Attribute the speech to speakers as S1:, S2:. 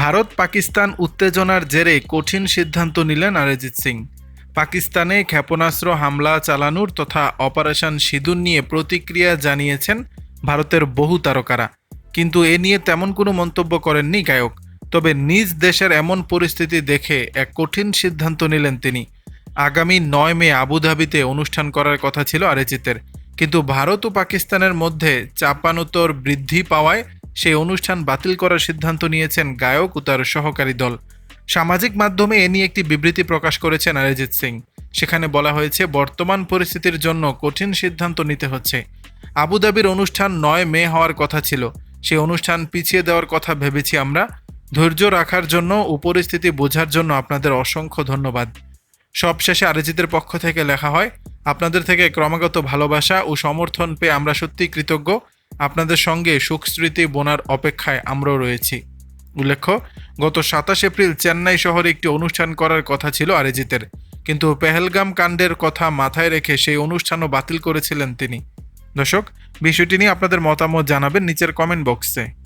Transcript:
S1: ভারত পাকিস্তান উত্তেজনার জেরে কঠিন সিদ্ধান্ত নিলেন অরিজিৎ সিং। পাকিস্তানে ক্ষেপণাস্ত্র হামলা চালানোর তথা অপারেশন সিঁদুর নিয়ে প্রতিক্রিয়া জানিয়েছেন ভারতের বহু তারকারা। কিন্তু এ নিয়ে তেমন কোনো মন্তব্য করেননি গায়ক। তবে নিজ দেশের এমন পরিস্থিতি দেখে এক কঠিন সিদ্ধান্ত নিলেন তিনি। আগামী নয় মে আবুধাবিতে অনুষ্ঠান করার কথা ছিল অরিজিতের। কিন্তু ভারত ও পাকিস্তানের মধ্যে চাপানোতর বৃদ্ধি পাওয়ায় সেই অনুষ্ঠান বাতিল করার সিদ্ধান্ত নিয়েছেন গায়ক ও তার সহকারী দল। সামাজিক মাধ্যমে এ নিয়ে একটি বিবৃতি প্রকাশ করেছেন অরিজিৎ সিং। সেখানে বলা হয়েছে, বর্তমান পরিস্থিতির জন্য কঠিন সিদ্ধান্ত নিতে হচ্ছে। আবুধাবির অনুষ্ঠান নয় মে হওয়ার কথা ছিল। সেই অনুষ্ঠান পিছিয়ে দেওয়ার কথা ভেবেছি আমরা। ধৈর্য রাখার জন্য ও পরিস্থিতি বোঝার জন্য আপনাদের অসংখ্য ধন্যবাদ। সবশেষে আরিজিতের পক্ষ থেকে লেখা হয়, আপনাদের থেকে ক্রমাগত ভালোবাসা ও সমর্থন পেয়ে আমরা সত্যি কৃতজ্ঞ। আপনাদের সঙ্গে সুখস্মৃতি বোনার অপেক্ষায় আমরাও রয়েছি। উল্লেখ্য, গত সাতাশ এপ্রিল চেন্নাই শহরে একটি অনুষ্ঠান করার কথা ছিল আরিজিতের। কিন্তু পেহেলগাম কাণ্ডের কথা মাথায় রেখে সেই অনুষ্ঠানও বাতিল করেছিলেন তিনি। দর্শক, বিষয়টি নিয়ে আপনাদের মতামত জানাবেন নিচের কমেন্ট বক্সে